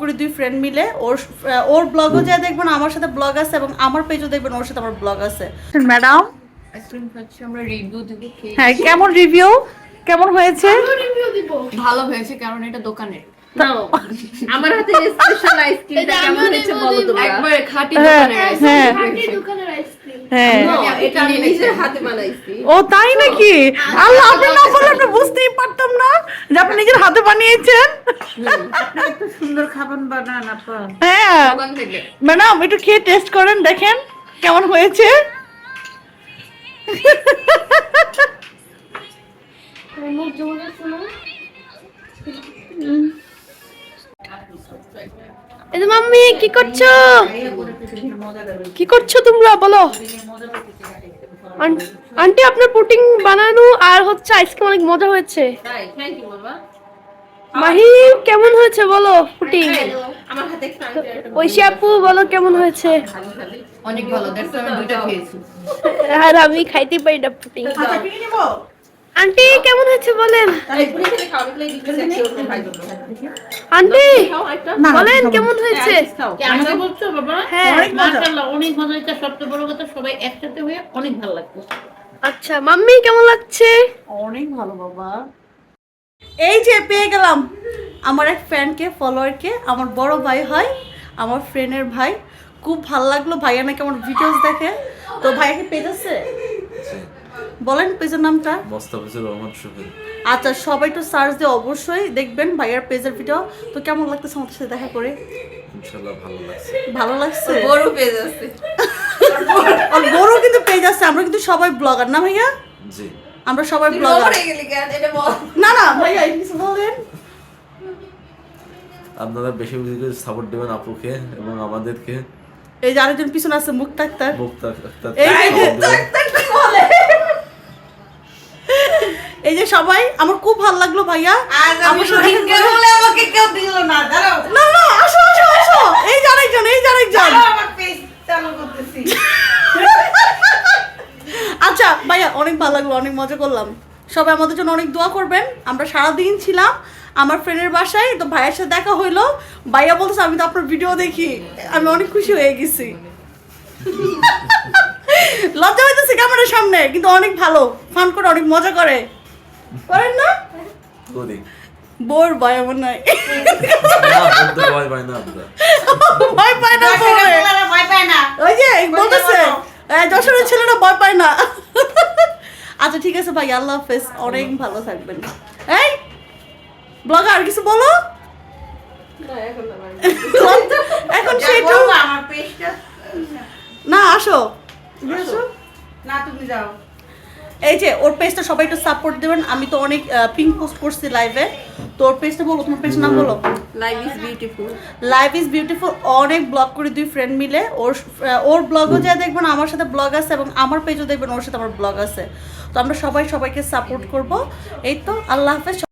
করি দুই ফ্রেন্ড মিলে ওর ওর ব্লগও যা দেখবেন আমার সাথে ব্লগ আছে এবং আমার পেজও দেখবেন ওর সাথে আমার ব্লগ আছে। ম্যাডাম? আইসক্রিম খাচ্ছি আমরা রিভিউ দিব হ্যাঁ কেমন রিভিউ কেমন হয়েছে? ভালো হয়েছে কারণ এটা দোকানের। আমার হাতে স্পেশাল আইসক্রিমটা কেমন হয়েছে বলো তোমরা। একবারে খাঁটি হ্যাঁ, দোকানের হ্যাঁ। আইসক্রিম হ্যাঁ। এটা আমি নিজের হাতে বানাইছি। ও তাই নাকি? আল্লাহ আপনি না বুঝতেই নিজের হাতে বানিয়েছেন? সুন্দর খাবার বানান আপা। হ্যাঁ। দোকান ম্যাডাম একটু খেয়ে টেস্ট করেন দেখেন কেমন হয়েছে। এই মাম্মি কি করছ? কি করছ তোমরা? বলো। আন্টি আপনার পুটিং বানানো আর হচ্ছে আইসক্রিম অনেক মজা হয়েছে। মাহি কেমন হয়েছে বলো পুটিং ঐশী আপু বলো কেমন হয়েছে? অনেক ভালো আর আমি খাইতে পারি না পুটিং আন্টি কেমন হয়েছে বলেন? আন্টি বলেন কেমন হয়েছে? আমাকে বলছো বাবা? হ্যাঁ। মাশাআল্লাহ অনেক মজা। হয়েছে সবচেয়ে বড় কথা সবাই একসাথে হয়ে অনেক ভালো লাগছে। আচ্ছা মাম্মি কেমন লাগছে? অনেক ভালো বাবা। এই যে পেয়ে গেলাম। আমার এক ফ্রেন্ডকে ফলোয়ারকে আমার বড় ভাই হয় আমার ফ্রেন্ডের ভাই। খুব ভালো লাগল ভাইয়া নাকি আমার ভিডিওস দেখে। তো ভাইয়াকে পেজ আছে বলেন পেজের নামটা। মোস্তাফিজুর রহমান শহীদ আচ্ছা সবাই একটু সার্চ দিয়ে অবশ্যই দেখবেন ভাইয়ার পেজের ভিডিও তো কেমন লাগতেছে আমাদের সাথে দেখা করে? ইনশাল্লাহ ভালো লাগছে। ভালো লাগছে? বড় পেজ আছে। আর বড় কিন্তু পেজ আছে আমরা কিন্তু সবাই ব্লগার না ভাইয়া? জি। আমরা সবাই ব্লগার গেলি কেন? এটা বল। না না ভাইয়া এই কিছু বলেন। আপনারা বেশি বেশি করে সাপোর্ট দেবেন আপুকে এবং আমাদেরকে। এই যে আরেকজন পিছনে আছে মুখ ডাক্তার মুক্তা আক্তার এই যে- support দেবেন। এই যে সবাই আমার খুব ভালো লাগল ভাইয়া। আমার সাথে বলে আমাকে কেউ দিল না দাঁড়াও। না না আসো আসো আসো। এই যে আরেকজন এই যে আরেকজন আমার পেজ চালু করতেছি। আচ্ছা ভাইয়া অনেক ভালো লাগল অনেক মজা করলাম। সবাই আমাদের জন্য অনেক দোয়া করবেন। আমরা সারা দিন ছিলাম আমার ফ্রেন্ডের বাসায় তো ভাইয়ের সাথে দেখা হইল। ভাইয়া বলতেছে আমি তো আপনার ভিডিও দেখি। আমি অনেক খুশি হয়ে গেছি। লজ্জা হইতেছে ক্যামেরার সামনে কিন্তু অনেক ভালো। ফান করে অনেক মজা করে। করেন না? করি বোর ভাই আমার নাই। ভয় না ভয় পায় না। ভয় পায় না। ওই যে বলতেছে যশোরের ছেলেরা ভয় পায় না। আচ্ছা ঠিক আছে ভাই আল্লাহ হাফেজ অনেক ভালো থাকবেন। এই ব্লগার কিছু বলো? এখন সেটা আমার পেজটা। না আসো। আসো। না তুমি যাও। এই যে ওর পেজটা সবাই একটু সাপোর্ট দেবেন। আমি তো অনেক পিং পোস্ট করছি লাইভে তো ওর পেজটা বলো তোমার পেজ নাম বলো। Life is beautiful life is beautiful অনেক ব্লগ করি দুই ফ্রেন্ড মিলে। ওর ওর ব্লগও যা দেখবেন আমার সাথে ব্লগ আছে এবং আমার পেজও দেখবেন ওর সাথে আমার ব্লগ আছে। তো আমরা সবাই সবাইকে সাপোর্ট করব। এই তো আল্লাহ হাফেজ